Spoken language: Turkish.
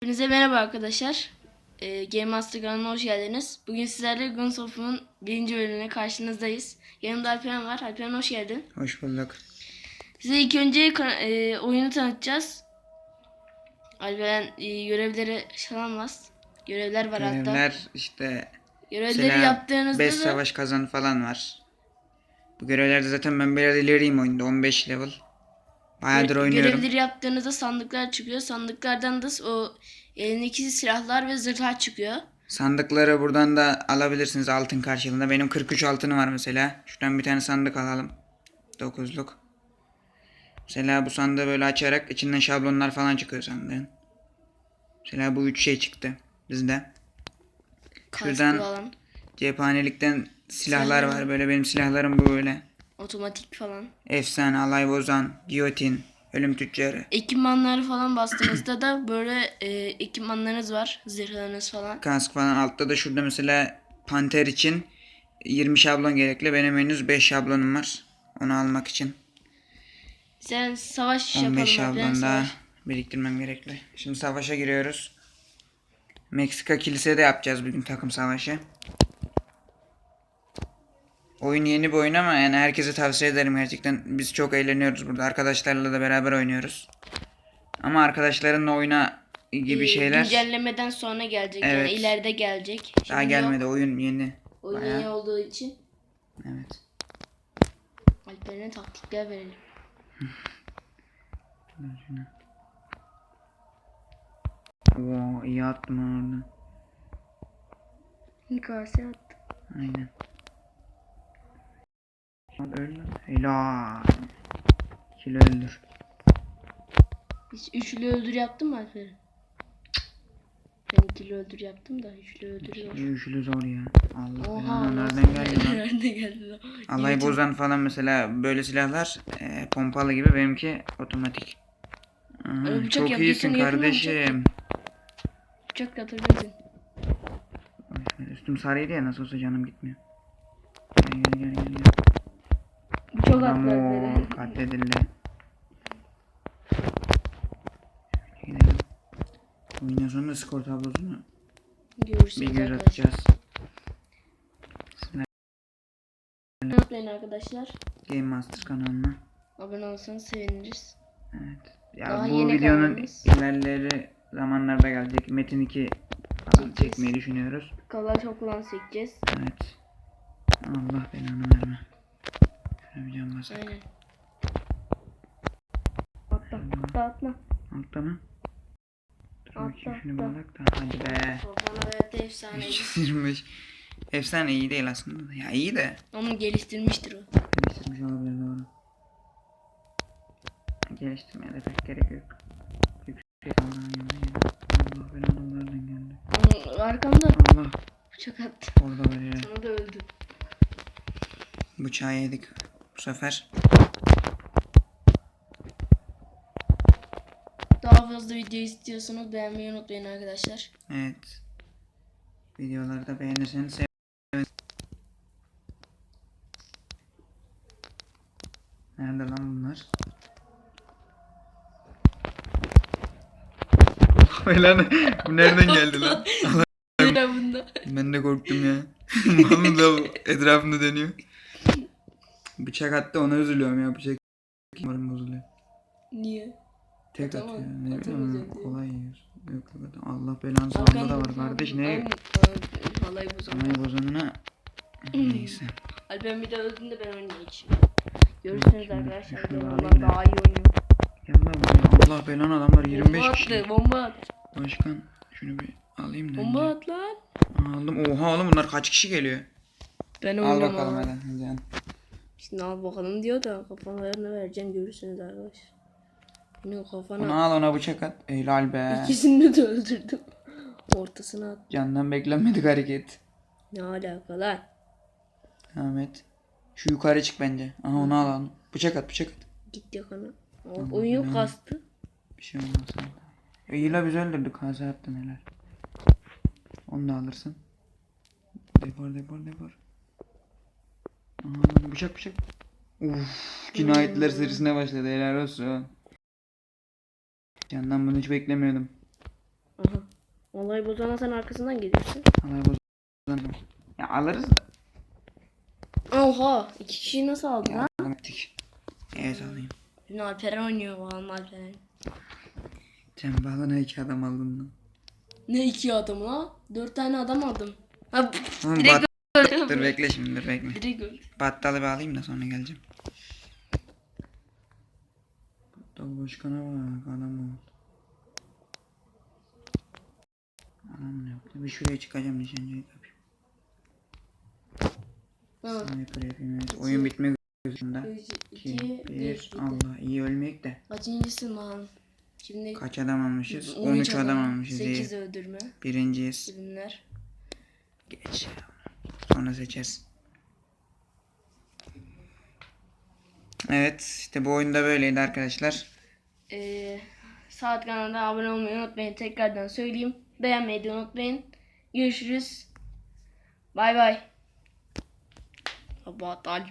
Hepinize merhaba arkadaşlar. Ee, Game Master kanalına hoş geldiniz. Bugün sizlerle Guns of'un birinci bölümüne karşınızdayız. Yanımda Alperen var. Alperen hoş geldin. Hoş bulduk. Size ilk önce e, oyunu tanıtacağız. Alperen e, görevleri çalamaz. Görevler var hatta. Görevler işte Görevleri yaptığınızda 5 da savaş kazan falan var. Bu görevlerde zaten ben biraz ileriyim oyunda 15 level. Bayağıdır oynuyorum. görevleri yaptığınızda sandıklar çıkıyor. Sandıklardan da o elindeki silahlar ve zırhlar çıkıyor. Sandıkları buradan da alabilirsiniz altın karşılığında. Benim 43 altınım var mesela. Şuradan bir tane sandık alalım. 9'luk. Mesela bu sandığı böyle açarak içinden şablonlar falan çıkıyor sandığın. Mesela bu üç şey çıktı bizde. Şuradan-. Cephanelikten silahlar Silahlar. var. Böyle benim silahlarım böyle. Otomatik falan. Efsane, alay bozan, giyotin, ölüm tüccarı. Ekipmanları falan bastığınızda da böyle e, ekipmanlarınız var. Zırhlarınız falan. kask falan. Altta da şurada mesela panter için 20 şablon gerekli. Benim henüz 5 şablonum var. Onu almak için. Sen savaş 15 yapalım. şablon daha savaş. biriktirmem gerekli. Şimdi savaşa giriyoruz. Meksika kilisede yapacağız bugün takım savaşı. Oyun yeni bir oyun ama yani herkese tavsiye ederim gerçekten. Biz çok eğleniyoruz burada. Arkadaşlarla da beraber oynuyoruz. Ama arkadaşlarınla oyna gibi Ee, şeyler Güncellemeden sonra gelecek yani Evet. ileride gelecek. daha Şimdi gelmedi. yok. Oyun yeni. Oyun Bayağı. yeni olduğu için Evet. Alperen'e taktikler verelim. Oo iyi attım ha orada. Kase attı. Aynen. Hadi öl lan. Helal. Kilo öldür. Hiç üçlü öldür yaptın mı Alperen? Ben ikili öldür yaptım da üçlü öldür yok. Üçlü zor ya. Allah Oha nasıl- nereden geldi lan? Nereden geldi lan? Yürütün. bozan falan mesela böyle silahlar e, pompalı gibi benimki otomatik. Aha, Öyle bıçak çok iyisin kardeşim. Bıçak atabilirsin. Üstüm sarıydı ya nasıl olsa canım gitmiyor. Gel gel gel gel. O Alperen. katledildi. Gidelim. Oyundan sonra skor tablosunu bir Görürsünüz göz arkadaşlar. atacağız. Unutmayın arkadaşlar. Game Master kanalına. Abone olursanız seviniriz. Evet. Ya Daha bu videonun kanalımız. ilerleri zamanlarda gelecek. Metin 2 falan çekmeyi düşünüyoruz. Kala çok ulan çekeceğiz. Evet. Allah belanı verme. Can basayım. Aynen. Atla. Atla atla. Altta mı? Dur bakayım Altta, şunu alak da. Hadi be. Kafana verdi efsane. 325. Efsane iyi değil aslında. Ya iyi de. Onu geliştirmiştir o. Geliştirmiş olabilir doğru. Geliştirmeye de pek gerek yok. Yüksek Allah Allah belanı nereden geldi? Arkamda Allah bıçak attı. orada var ya. Sana da öldü. Bıçağı yedik bu sefer. Daha fazla video istiyorsanız beğenmeyi unutmayın arkadaşlar. Evet. Videolarda beğenirseniz sevinirim. Nerede lan bunlar? Lan bu nereden geldi lan? Ben de korktum ya. Mahmut da etrafında dönüyor. Bıçak attı ona üzülüyorum ya bıçak. Umarım bozuluyor. Niye? Tek Atamaz- atıyor. Ne bileyim diye. kolay yiyor. Yok yok adam. Allah belanı sağında da var kardeş ne? Halay zaman. Anayı bozanına. Neyse. Alper bir de öldüğünde ben oynayacağım. Şimdi arkadaşlar. Ben ondan da. daha iyi oynuyorum. Buraya. Allah belanı adamlar 25 bomba kişi. attı, bomba at. Başkan şunu bir alayım da. Bomba at lan. Aldım. Oha oğlum bunlar kaç kişi geliyor? Ben Al oynamam. bakalım hadi. yani. Şimdi al bakalım diyor da kafalarını vereceğim görürsünüz arkadaşlar. Yine kafana Onu al ona bıçak at. Helal be. ikisini de öldürdüm. Ortasına at. Candan beklenmedik hareket. Ne alaka lan? Ahmet. Şu yukarı çık bence. Aha onu al al. Bıçak at bıçak at. Git yakana. O, oyun kastı. Bir şey olmaz. İyi la biz öldürdük. Kaza yaptın helal. Onu da alırsın. Depar depar depar. Lan bıçak bıçak. Uf, cinayetler serisine başladı helal olsun. Candan bunu hiç beklemiyordum. Aha Alay bozana sen arkasından geliyorsun. Alay bozuldu. Ya alırız da. Oha iki kişiyi nasıl aldın ha? Ettik. Evet alayım. Dün Alperen oynuyor falan Alperen. Sen bağlana iki adam aldın lan. Ne iki adam la? Dört tane adam aldım. Ha, Oğlum direkt. Dur bekle şimdi dur bekle. Direkt öldü. Battalı bir alayım da sonra geleceğim. Battal başkana bak adam ol. Anam ne yaptı? Bir şuraya çıkacağım nişancıyı kapayım. Tamam. Sniper yapayım evet. Oyun bitmek üzere. Üç, 2, iki, 1, bir. Allah iyi ölmeyek de. Kaçıncısın lan? Şimdi Kaç adam almışız? 13 adam almışız 8 iyi. öldürme. Birinciyiz. Ürünler. Geç ya. Sonra seçeriz. Evet işte bu oyunda böyleydi arkadaşlar. Ee, saat kanalına abone olmayı unutmayın. Tekrardan söyleyeyim. Beğenmeyi de unutmayın. Görüşürüz. Bay bay. Alp.